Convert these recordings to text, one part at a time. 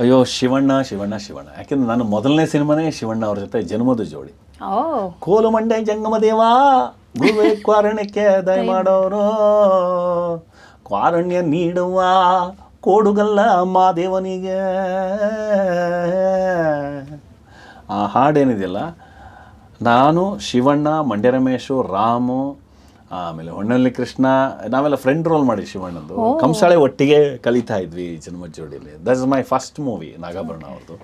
ಅಯ್ಯೋ ಶಿವಣ್ಣ ಶಿವಣ್ಣ ಶಿವಣ್ಣ. ಯಾಕೆಂದ್ರೆ ನಾನು ಮೊದಲನೇ ಸಿನಿಮಾನೇ ಶಿವಣ್ಣ ಅವ್ರ ಜೊತೆ ಜನ್ಮದ ಜೋಡಿ. ಕೋಲು ಮಂಡೆ ಜಂಗಮ ದೇವ ಗುರುವೇ ಕ್ವಾರಣ್ಯಕ್ಕೆ ದಯಮಾಡೋರು ಕ್ವಾರಣ್ಯ ನೀಡುವ ಕೋಡುಗಲ್ಲ ಮಾದೇವನಿಗೆ ಆ ಹಾಡೇನಿದೆಯಲ್ಲ? ನಾನು ಶಿವಣ್ಣ ಮಂಡ್ಯ ರಮೇಶು ರಾಮು ಆಮೇಲೆ ಹೊಣ್ಣಲ್ಲಿ ಕೃಷ್ಣ ನಾವೆಲ್ಲ ಫ್ರೆಂಡ್ ರೋಲ್ ಮಾಡಿ ಶಿವಣ್ಣಂದು. ಕಂಸಾಳೆ ಒಟ್ಟಿಗೆ ಕಲಿತಾ ಇದ್ವಿ ಜನ್ಮದ ಜೋಡಿಯಲ್ಲಿ that is my first movie Nagabharana ಅವ್ರದ್ದು.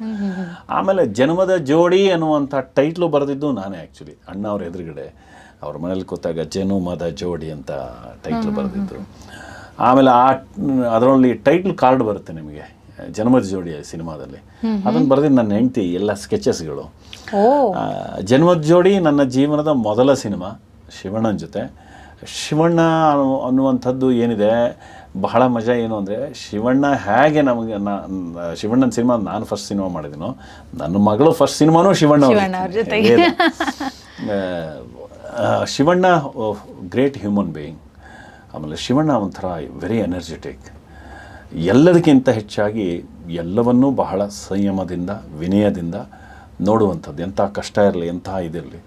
ಆಮೇಲೆ ಜನ್ಮದ ಜೋಡಿ ಅನ್ನುವಂಥ ಟೈಟ್ಲು ಬರೆದಿದ್ದು ನಾನೇ ಆ್ಯಕ್ಚುಲಿ ಅಣ್ಣ ಅವ್ರ ಎದುರುಗಡೆ ಅವ್ರ ಮನೇಲಿ ಕೂತಾಗ ಜನುಮದ ಜೋಡಿ ಅಂತ ಟೈಟ್ಲ್ ಬರೆದಿದ್ದು. ಆಮೇಲೆ ಆ ಅದರಲ್ಲಿ ಟೈಟ್ಲ್ ಕಾರ್ಡ್ ಬರುತ್ತೆ ನಿಮಗೆ ಜನ್ಮದ ಜೋಡಿ ಸಿನಿಮಾದಲ್ಲಿ. ಅದನ್ನು ಬರೆದಿದ್ದು ನನ್ನ ಹೆಂಡತಿ ಎಲ್ಲ ಸ್ಕೆಚಸ್ಗಳು ಜನ್ಮದ ಜೋಡಿ ನನ್ನ ಜೀವನದ ಮೊದಲ ಸಿನಿಮಾ ಶಿವಣ್ಣನ ಜೊತೆ. ಶಿವಣ್ಣ ಅನ್ನೋ- ಅನ್ನುವಂಥದ್ದು ಏನಿದೆ? ಬಹಳ ಮಜಾ ಏನು ಅಂದರೆ ಶಿವಣ್ಣ ಹೇಗೆ ನಮಗೆ ನಾ ಶಿವಣ್ಣನ ಸಿನಿಮಾ ನಾನು ಫಸ್ಟ್ ಸಿನಿಮಾ ಮಾಡಿದ್ದೀನೋ ನನ್ನ ಮಗಳು first ಸಿನಿಮಾನೂ Shivanna Shivanna great human being ಆಮೇಲೆ ಶಿವಣ್ಣ ಒಂಥರ ವೆರಿ ಎನರ್ಜೆಟಿಕ್ ಎಲ್ಲದಕ್ಕಿಂತ ಹೆಚ್ಚಾಗಿ ಎಲ್ಲವನ್ನೂ ಬಹಳ ಸಂಯಮದಿಂದ ವಿನಯದಿಂದ ನೋಡುವಂಥದ್ದು. ಎಂಥ ಕಷ್ಟ ಇರಲಿ ಎಂಥ ಇದಿರಲಿ.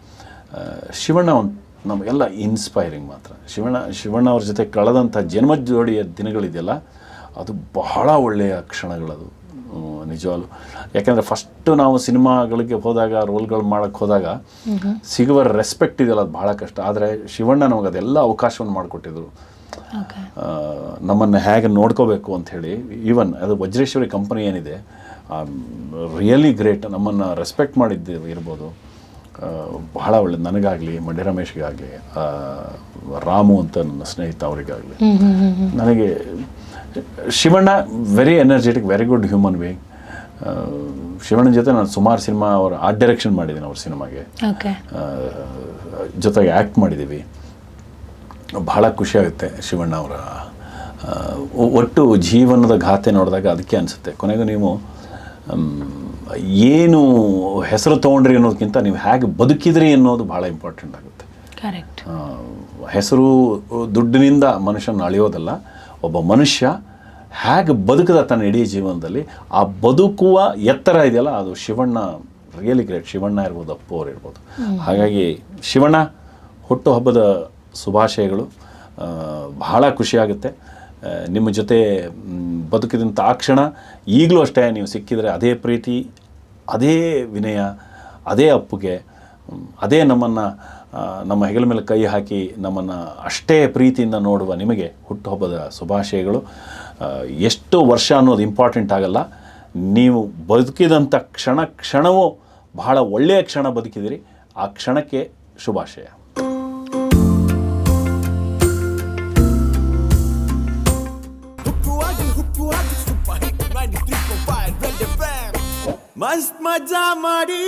ಶಿವಣ್ಣ ಒಂದು ನಮಗೆಲ್ಲ ಇನ್ಸ್ಪೈರಿಂಗ್ ಮಾತ್ರ. ಶಿವಣ್ಣ ಶಿವಣ್ಣ ಅವ್ರ ಜೊತೆ ಕಳೆದಂಥ ಜನ್ಮ ಜೋಡಿಯ ದಿನಗಳಿದೆಯಲ್ಲ ಅದು ಬಹಳ ಒಳ್ಳೆಯ ಕ್ಷಣಗಳದು. ನಿಜವಾಗ್ಲು. ಯಾಕೆಂದರೆ ಫಸ್ಟು ನಾವು ಸಿನಿಮಾಗಳಿಗೆ ಹೋದಾಗ ರೋಲ್ಗಳು ಮಾಡೋಕ್ಕೆ ಹೋದಾಗ ಸಿಗುವ ರೆಸ್ಪೆಕ್ಟ್ ಇದೆಯಲ್ಲ ಅದು ಭಾಳ ಕಷ್ಟ. ಆದರೆ ಶಿವಣ್ಣ ನಮಗೆ ಅದೆಲ್ಲ ಅವಕಾಶವನ್ನು ಮಾಡಿಕೊಟ್ಟಿದ್ರು. ನಮ್ಮನ್ನು ಹೇಗೆ ನೋಡ್ಕೋಬೇಕು ಅಂಥೇಳಿ ಈವನ್ ಅದು ವಜ್ರೇಶ್ವರಿ ಕಂಪನಿ ಏನಿದೆ ರಿಯಲಿ ಗ್ರೇಟ್ ನಮ್ಮನ್ನು ರೆಸ್ಪೆಕ್ಟ್ ಮಾಡಿದ್ದು ಇರ್ಬೋದು ಬಹಳ ಒಳ್ಳೆ ನನಗಾಗಲಿ ಮಂಡ್ಯ ರಮೇಶ್ಗಾಗಲಿ ರಾಮು ಅಂತ ನನ್ನ ಸ್ನೇಹಿತ ಅವರಿಗಾಗಲಿ. ನನಗೆ Shivanna very energetic very good human being ಶಿವಣ್ಣನ ಜೊತೆ ನಾನು ಸುಮಾರು ಸಿನಿಮಾ ಅವ್ರ ಆರ್ಟ್ ಡೈರೆಕ್ಷನ್ ಮಾಡಿದ್ದೀನಿ ಅವ್ರ ಸಿನಿಮಾಗೆ. ಜೊತೆಗೆ ಆ್ಯಕ್ಟ್ ಮಾಡಿದ್ದೀವಿ ಬಹಳ ಖುಷಿಯಾಗುತ್ತೆ ಶಿವಣ್ಣ ಅವರ ಒಟ್ಟು ಜೀವನದ ಗಾಥೆ ನೋಡಿದಾಗ ಅದಕ್ಕೆ ಅನಿಸುತ್ತೆ. ಕೊನೆಗೂ ನೀವು ಏನು ಹೆಸರು ತೊಗೊಂಡ್ರಿ ಅನ್ನೋದಕ್ಕಿಂತ ನೀವು ಹೇಗೆ ಬದುಕಿದ್ರಿ ಅನ್ನೋದು ಭಾಳ ಇಂಪಾರ್ಟೆಂಟ್ ಆಗುತ್ತೆ. ಕರೆಕ್ಟ್ ಹೆಸರು ದುಡ್ಡಿನಿಂದ ಮನುಷ್ಯನ ಅಳೆಯೋದಲ್ಲ ಒಬ್ಬ ಮನುಷ್ಯ ಹೇಗೆ ಬದುಕದ ತನ್ನ ಇಡೀ ಜೀವನದಲ್ಲಿ ಆ ಬದುಕುವ ಎತ್ತರ ಇದೆಯಲ್ಲ ಅದು ಶಿವಣ್ಣ ರಿಯಲಿ ಗ್ರೇಟ್ ಶಿವಣ್ಣ ಇರ್ಬೋದು ಅಪ್ಪು ಅವ್ರು ಇರ್ಬೋದು. ಹಾಗಾಗಿ ಶಿವಣ್ಣ ಹುಟ್ಟುಹಬ್ಬದ ಶುಭಾಶಯಗಳು. ಬಹಳ ಖುಷಿಯಾಗುತ್ತೆ. ನಿಮ್ಮ ಜೊತೆ ಬದುಕಿದಂಥ ಆ ಕ್ಷಣ ಈಗಲೂ ಅಷ್ಟೇ ನೀವು ಸಿಕ್ಕಿದರೆ ಅದೇ ಪ್ರೀತಿ ಅದೇ ವಿನಯ, ಅದೇ ಅಪ್ಪುಗೆ, ಅದೇ ನಮ್ಮನ್ನು ನಮ್ಮ ಹೆಗಲ ಮೇಲೆ ಕೈ ಹಾಕಿ ನಮ್ಮನ್ನು ಅಷ್ಟೇ ಪ್ರೀತಿಯಿಂದ ನೋಡುವ ನಿಮಗೆ ಹುಟ್ಟುಹಬ್ಬದ ಶುಭಾಶಯಗಳು. ಎಷ್ಟು ವರ್ಷ ಅನ್ನೋದು ಇಂಪಾರ್ಟೆಂಟ್ ಆಗಲ್ಲ. ನೀವು ಬದುಕಿದಂಥ ಕ್ಷಣ, ಕ್ಷಣವೂ ಬಹಳ ಒಳ್ಳೆಯ ಕ್ಷಣ ಬದುಕಿದಿರಿ ಆ ಕ್ಷಣಕ್ಕೆ ಶುಭಾಶಯ. ಮಸ್ತ್ ಮಜಾ ಮಾಡಿ.